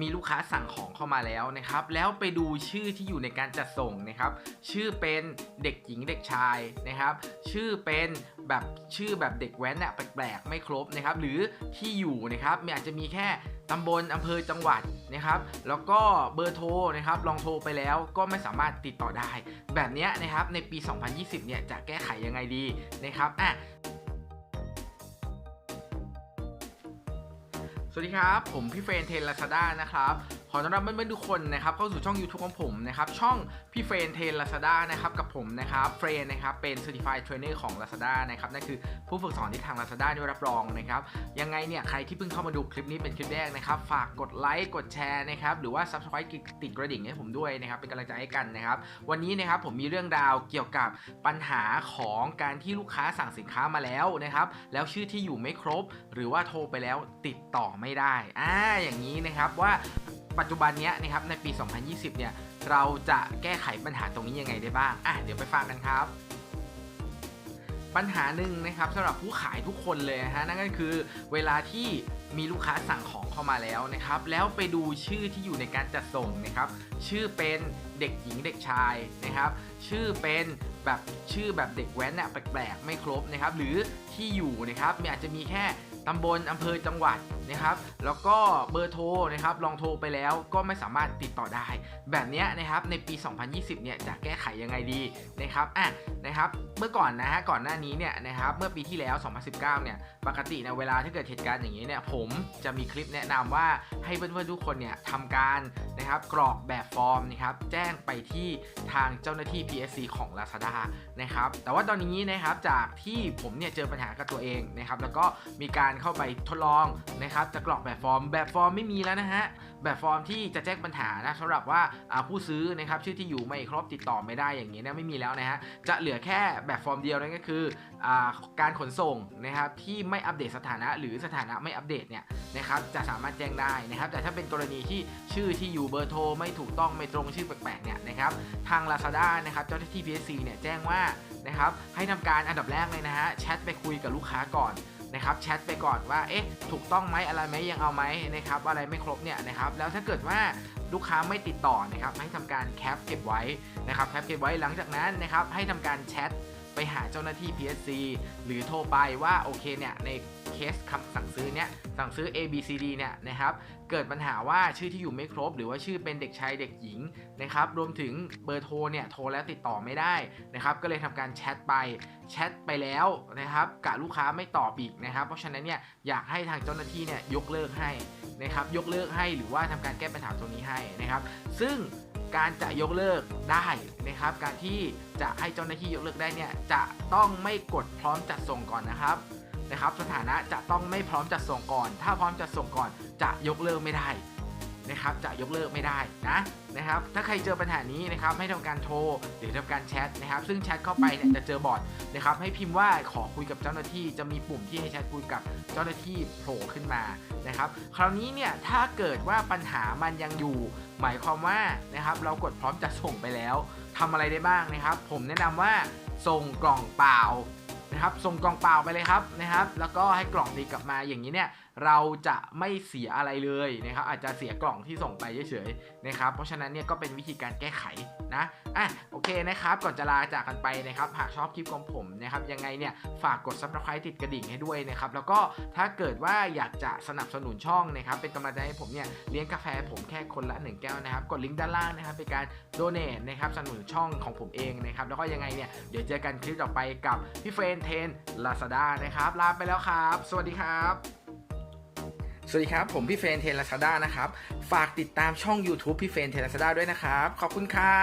มีลูกค้าสั่งของเข้ามาแล้วนะครับ แล้วไปดูชื่อที่อยู่ในการจัดส่งนะครับ ชื่อเป็นเด็กหญิงเด็กชายนะครับ ชื่อเป็นแบบชื่อแบบเด็กแว้นอะแปลกๆไม่ครบนะครับ หรือที่อยู่นะครับมีอาจจะมีแค่ตำบลอำเภอจังหวัดนะครับ แล้วก็เบอร์โทรนะครับ ลองโทรไปแล้วก็ไม่สามารถติดต่อได้ แบบนี้นะครับในปี 2020 เนี่ยจะแก้ไขยังไงดีนะครับอะ สวัสดีครับ ผมพี่เฟรนเทนลาซาด้านะครับ ขอต้อนรับเพื่อนๆทุกคนนะครับเข้าสู่ช่อง YouTube ของผมนะครับช่องพี่เฟรนเทนลาซาด้านะครับกับผมนะครับเฟรนนะครับเป็น Certified Trainer ของ Lazada นะครับนั่นคือผู้ฝึกสอนที่ทาง Lazada ได้รับรองนะครับยังไงเนี่ยใครที่เพิ่งเข้ามาดูคลิปนี้เป็นคลิปแรกนะครับฝากกดไลค์กดแชร์นะครับหรือว่า Subscribe ติดกระดิ่งให้ผมด้วยนะครับเป็นกำลังใจให้กันนะครับวันนี้นะครับผมมีเรื่องราวเกี่ยวกับปัญหาของการที่ลูกค้าสั่งสินค้ามาแล้วนะครับแล้วชื่อที่อยู่ไม่ครบ หรือว่าโทรไปแล้วติดต่อไม่ได้อ่าอย่างนี้นะครับว่า ปัจจุบันเนี้ยนะครับในปี 2020 เนี่ยเราจะแก้ไขปัญหาตรงนี้ยังไงได้บ้างอะเดี๋ยวไปฟังกันครับ ปัญหาหนึ่งนะครับสำหรับผู้ขายทุกคนเลยนะฮะนั่นก็คือเวลาที่ มีลูกค้าสั่งของเข้ามาแล้วนะครับ แล้วไปดูชื่อที่อยู่ในการจัดส่งนะครับ ชื่อเป็นเด็กหญิงเด็กชายนะครับ ชื่อเป็นแบบชื่อแบบเด็กแว้นอะแปลกๆไม่ครบนะครับ หรือที่อยู่นะครับมีอาจจะมีแค่ตำบลอำเภอจังหวัดนะครับ แล้วก็เบอร์โทรนะครับ ลองโทรไปแล้วก็ไม่สามารถติดต่อได้ แบบนี้นะครับในปี 2020 เนี่ยจะแก้ไขยังไงดีนะครับอะนะครับ เมื่อก่อนนะฮะก่อนหน้านี้เนี่ยนะครับเมื่อปีที่แล้ว 2019 เนี่ยปกตินะเวลาถ้าเกิดเหตุการณ์อย่างนี้เนี่ยผมจะมีคลิปแนะนำว่าให้เพื่อนๆทุกคนเนี่ยทำการนะครับกรอกแบบฟอร์มนะครับแจ้งไปที่ทางเจ้าหน้าที่ PSC ของ Lazada นะครับแต่ว่าตอนนี้นะครับจากที่ผมเนี่ยเจอปัญหากับตัวเองนะครับแล้วก็มีการเข้าไปทดลองนะครับจะกรอกแบบฟอร์ม แบบฟอร์มไม่มีแล้วนะฮะแบบฟอร์มที่จะแจ้งปัญหานะสำหรับว่าผู้ซื้อนะครับชื่อที่อยู่ไม่ครบติดต่อไม่ได้อย่างนี้เนะไม่มีแล้วนะฮะจะเหลือแค่แบบฟอร์มเดียวนั่นก็คืออการขนส่งนะครับที่ไม่อัปเดตสถานะหรือสถานะไม่อัปเดตเนี่ยนะครับจะสามารถแจ้งได้นะครับ แต่ถ้าเป็นกรณีที่ชื่อที่อยู่เบอร์โทรไม่ถูกต้องไม่ตรงชื่อแปลกๆเนี่ยนะครับ ทาง Lazada นะครับเจ้าหน้าที่ PSC เนี่ยแจ้งว่านะครับให้ทำการอันดับแรกเลยนะฮะแชทไปคุยกับลูกค้าก่อนนะครับแชทไปก่อนว่าเอ๊ะถูกต้องไหมอะไรไหมยังเอาไหมนะครับอะไรไม่ครบเนี่ยนะครับแล้วถ้าเกิดว่าลูกค้าไม่ติดต่อนะครับให้ทำการแคปเก็บไว้นะครับแคปเก็บไว้หลังจากนั้นนะครับให้ทำการแชทไปหาเจ้าหน้าที่ PSC หรือโทรไปว่าโอเคเนี่ยใน เคสคำสั่งซื้อเนี่ยสั่งซื้อ A B C D เนี่ยนะครับเกิดปัญหาว่าชื่อที่อยู่ไม่ครบ หรือว่าชื่อเป็นเด็กชายเด็กหญิงนะครับรวมถึงเบอร์โทรเนี่ยโทรแล้วติดต่อไม่ได้นะครับก็เลยทำการแชทไปแชทไปแล้วนะครับกับลูกค้าไม่ตอบอีกนะครับ เพราะฉะนั้นเนี่ยอยากให้ทางเจ้าหน้าที่เนี่ยยกเลิกให้นะครับยกเลิกให้หรือว่าทำการแก้ปัญหาตรงนี้ให้นะครับ ซึ่งการจะยกเลิกได้นะครับ การที่จะให้เจ้าหน้าที่ยกเลิกได้เนี่ยจะต้องไม่กดพร้อมจัดส่งก่อนนะครับ นะครับสถานะจะต้องไม่พร้อมจัดส่งก่อน ถ้าพร้อมจัดส่งก่อนจะยกเลิกไม่ได้นะครับจะยกเลิกไม่ได้นะนะครับ ถ้าใครเจอปัญหานี้นะครับให้ทำการโทรหรือทำการแชทนะครับ ซึ่งแชทเข้าไปเนี่ยจะเจอบอทนะครับ ให้พิมพ์ว่าขอคุยกับเจ้าหน้าที่จะมีปุ่มที่ให้แชทคุยกับเจ้าหน้าที่โผล่ขึ้นมานะครับ คราวนี้เนี่ยถ้าเกิดว่าปัญหามันยังอยู่ หมายความว่านะครับ เรากดพร้อมจะส่งไปแล้วทำอะไรได้บ้างนะครับ ผมแนะนำว่าส่งกล่องเปล่า นะครับส่งกล่องเปล่าไปเลยครับนะครับ แล้วก็ให้กล่องตีกลับมาอย่างนี้เนี่ยเราจะไม่เสียอะไรเลยนะครับอาจจะเสียกล่องที่ส่งไปเฉยๆนะครับเพราะฉะนั้นเนี่ยก็เป็นวิธีการแก้ไขนะอะโอเคนะครับก่อนจะลาจากกันไปนะครับหากชอบคลิปของผมนะครับยังไงเนี่ยฝากกด subscribe ติดกระดิ่งให้ด้วยนะครับแล้วก็ถ้าเกิดว่าอยากจะสนับสนุนช่องนะครับเป็นกำลังใจให้ผมเนี่ยเลี้ยงกาแฟผมแค่คนละ 1 แก้วนะครับกดลิงก์ด้านล่างนะครับเป็นการโดเน a นะครับสนับสนุนช่องของผมเองนะครับแล้วก็ยังไงเนี่ยเดี๋ยวเจอกันคลิปต่อไปกับพี่เฟรนเทนลาซาด้านะครับลาไปแล้วครับ สวัสดีครับ สวัสดีครับ ผมพี่เฟรนเทนลาซาด้านะครับ ฝากติดตามช่อง YouTube พี่เฟรนเทนลาซาด้าด้วยนะครับ ขอบคุณครับ